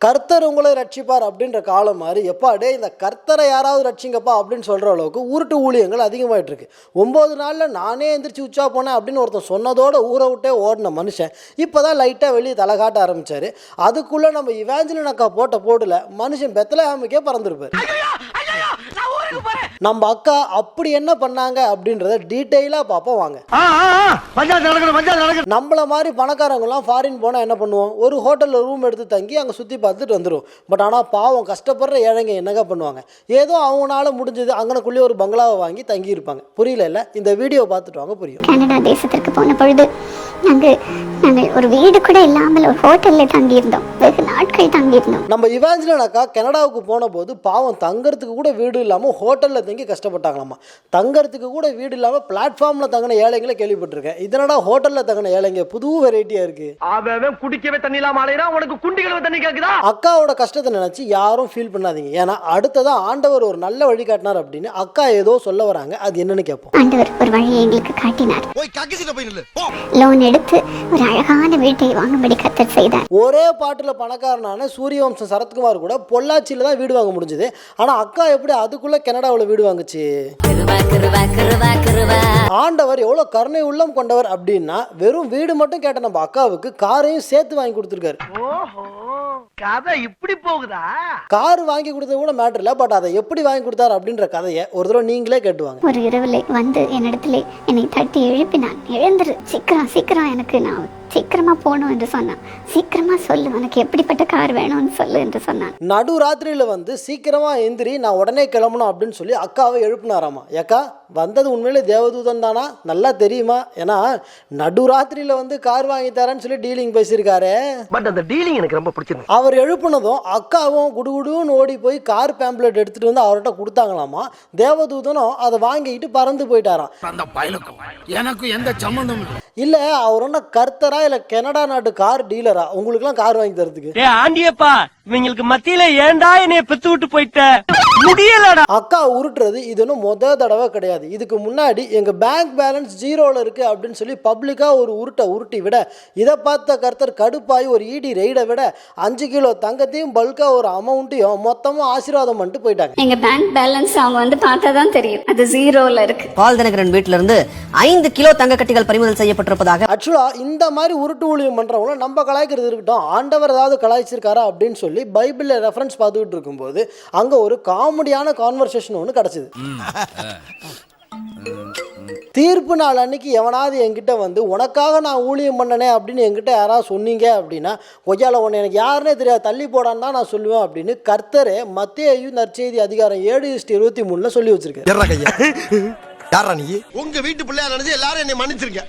கர்த்தர் உங்களை ரட்சிப்பார் அப்படின்ற காலம் மாதிரி எப்பா டே இந்த கர்த்தரை யாராவது ரட்சிங்கப்பா அப்படின்னு சொல்கிற அளவுக்கு உருட்டு ஊழியங்கள் அதிகமாகிட்டு இருக்கு. ஒம்பது நாளில் நானே எந்திரிச்சு உச்சா போனேன் அப்படின்னு ஒருத்தன் சொன்னதோட ஊரை விட்டே ஓடின மனுஷன் இப்போ தான் லைட்டாக வெளியே தலை காட்ட ஆரம்பித்தார் அதுக்குள்ளே நம்ம இவாஞ்சலின் அக்கா போட்ட போடல மனுஷன் பெத்தலஹாமுக்கே பறந்துருப்பார். நம்ம அக்கா அப்படி என்ன பண்ணாங்க அப்படின்றத டீட்டெயிலாக பார்ப்போம் வாங்க. நம்மள மாதிரி பணக்காரங்களாம் ஃபாரின் போனால் என்ன பண்ணுவோம்? ஒரு ஹோட்டலில் ரூம் எடுத்து தங்கி அங்கே சுற்றி பார்த்துட்டு வந்துடும் பட் ஆனால் பாவம் கஷ்டப்படுற ஏழைங்க என்னங்க பண்ணுவாங்க? ஏதோ அவங்களால முடிஞ்சது அங்கனக்குள்ளேயே ஒரு பங்களாவை வாங்கி தங்கி இருப்பாங்க புரியல இல்லை? இந்த வீடியோ பார்த்துட்டு வாங்க புரியும். கனடா தேசத்திற்கு போன பொழுது அங்கு நாங்கள் ஒரு வீடு கூட இல்லாமல் ஒரு ஹோட்டலில் தங்கியிருந்தோம். வெகு நாட்கள் தங்கியிருந்தோம். நம்ம இவாஞ்சலின் அக்கா கனடாவுக்கு போன போது பாவம் தங்கறதுக்கு கூட வீடு இல்லாமல் ஹோட்டலில் தங்கி கஷ்டப்பட்டாங்களாமா. தங்கறதுக்கு கூட வீடு இல்லாமல் பிளாட்ஃபார்மில் தங்கின ஏழைங்களை கேள்விப்பட்டிருக்கேன். இதனடா ஹோட்டலில் தங்கின ஏழைங்க? புது வெரைட்டியாக இருக்குது அவன் குடிக்கவே தண்ணி இல்லாம அலையிறான் உனக்கு குண்டி கழுவ தண்ணி கேக்குதா? அக்காவோட கஷ்டத்தை நினச்சி யாரும் ஃபீல் பண்ணாதீங்க. ஏன்னா அடுத்ததான் ஆண்டவர் ஒரு நல்ல வழி காட்டினார் அப்படின்னு அக்கா ஏதோ சொல்ல வராங்க. அது என்னன்னு கேட்போம். ஆண்டவர் ஒரு வழியை எங்களுக்கு காட்டினார். லோன் எடுத்து ஒரு அழகான வீட்டை வாங்கும்படி கத்தர் செய்தார். ஒரே பாட்டில் பணக்காரனான சூரியவம்சம் சரத்குமார் கூட பொள்ளாச்சியில் தான் வீடு வாங்க முடிஞ்சது. ஆனால் அக்கா எப்படி அதுக்குள்ளே கனடாவில் வீடு வாங்குச்சு? ஆண்டவர் எவ்வளோ கருணை உள்ளம் கொண்டவர் அப்படின்னா வெறும் வீடு மட்டும் கேட்ட நம்ம அக்காவுக்கு காரையும் சேர்த்து வாங்கி கொடுத்துருக்காரு. ஓஹோ. கதை இப்படி போகுதா? கார் வாங்கி கொடுத்தது கூட மேட்டர் இல்லை பட் அதை எப்படி வாங்கி கொடுத்தாரு அப்படின்ற கதையை ஒரு தடவை நீங்களே கேட்டுவாங்க. ஒரு இரவில் வந்து என்னிடத்திலே என்னை தட்டி எழுப்பினான். எழுந்துரு. சீக்கிரம் சீக்கிரம் எனக்கு நான் சீக்கிரமா போகணும் என்று சொன்னான். சீக்கிரமா சொல்லு உனக்கு எப்படிப்பட்ட கார் வேணும்னு சொல்லு என்று சொன்னான். நடு ராத்திரியில் வந்து சீக்கிரமா எந்திரி நான் உடனே கிளம்பணும் அப்படின்னு சொல்லி அக்காவை எழுப்பினாராமா. ஏக்கா வந்தது உண்மையிலே தேவதூதன் தானா? நல்லா தெரியுமா? ஏன்னா நடு ராத்திரியில் வந்து கார் வாங்கி தரேன்னு சொல்லி டீலிங் பேசியிருக்காரு. பட் அந்த டீலிங் எனக்கு ரொம்ப பிடிச்சிருந்தது அவர் எழுப்புனதும் அக்காவும் குடுகுடுன்னு ஓடி போய் கார் பேம்ப்ளெட் எடுத்துட்டு வந்து அவர்கிட்ட கொடுத்தாங்களாமா? தேவதூதனும் அதை வாங்கிட்டு பறந்து போயிட்டாராம். அந்த பயலுக்கும் எனக்கு எந்த சம்மந்தம் இல்லை. அவர் என்ன கர்த்தரா இல்லை கனடா நாட்டு கார் டீலரா? உங்களுக்குலாம் கார் வாங்கி தரதுக்கு. ஏ ஆண்டியப்பா இவங்களுக்கு மத்தியில ஏன்டா என்னைய பெத்து விட்டு போயிட்ட? முடியலடா. அக்கா உருட்டுறது இது ஒன்றும் முத தடவை கிடையாது. இதுக்கு முன்னாடி எங்கள் பேங்க் பேலன்ஸ் ஜீரோவில் இருக்குது அப்படின்னு சொல்லி பப்ளிக்காக ஒரு உருட்டை உருட்டி விட இதை பார்த்த கர்த்தர் கடுப்பாகி ஒரு இடி ரெய்டை விட அஞ்சு கிலோ தங்கத்தையும் பல்காக ஒரு அமௌண்ட்டையும் மொத்தமாக ஆசீர்வாதம் பண்ணிட்டு போயிட்டாங்க. எங்க பேங்க் பேலன்ஸ் அவங்க வந்து பார்த்தா தான் தெரியும். அது ஜீரோல இருக்கு. பால் தினகரன் வீட்டில இருந்து ஐந்து கிலோ தங்க கட்டிகள் பறிமுதல் செய்யப்பட்டிருப்பதாக ஆக்சுவலாக இந்த மாதிரி உருட்டு ஊழியம் பண்ணுறவங்கள நம்ம கலாய்க்கிறது இருக்கட்டும் ஆண்டவர் ஏதாவது கலாய்ச்சிருக்காரா அப்படின்னு சொல்லி பைபிளில் ரெஃபரன்ஸ் பார்த்துக்கிட்டு இருக்கும்போது அங்கே ஒரு காமெடியான கான்வர்சேஷன் ஒன்று கிடச்சிது. தீர்ப்பு நாள் அன்னைக்கு எவனாவது என்கிட்ட வந்து உனக்காக நான் ஊழியம் பண்ணனே அப்படின்னு என்கிட்ட யாராவது சொன்னீங்க அப்படின்னா ஒய்யால உன்னை எனக்கு யாருனே தெரியாது தள்ளி போடான்னு தான் நான் சொல்லுவேன் அப்படின்னு கர்த்தரே மத்திய நற்செய்தி அதிகாரம் ஏழு இஸ்டி இருபத்தி மூணுல சொல்லி கையா. யாரா நீ? உங்க வீட்டு பிள்ளையா நினைச்சு எல்லாரும் என்னை மன்னிச்சிருக்க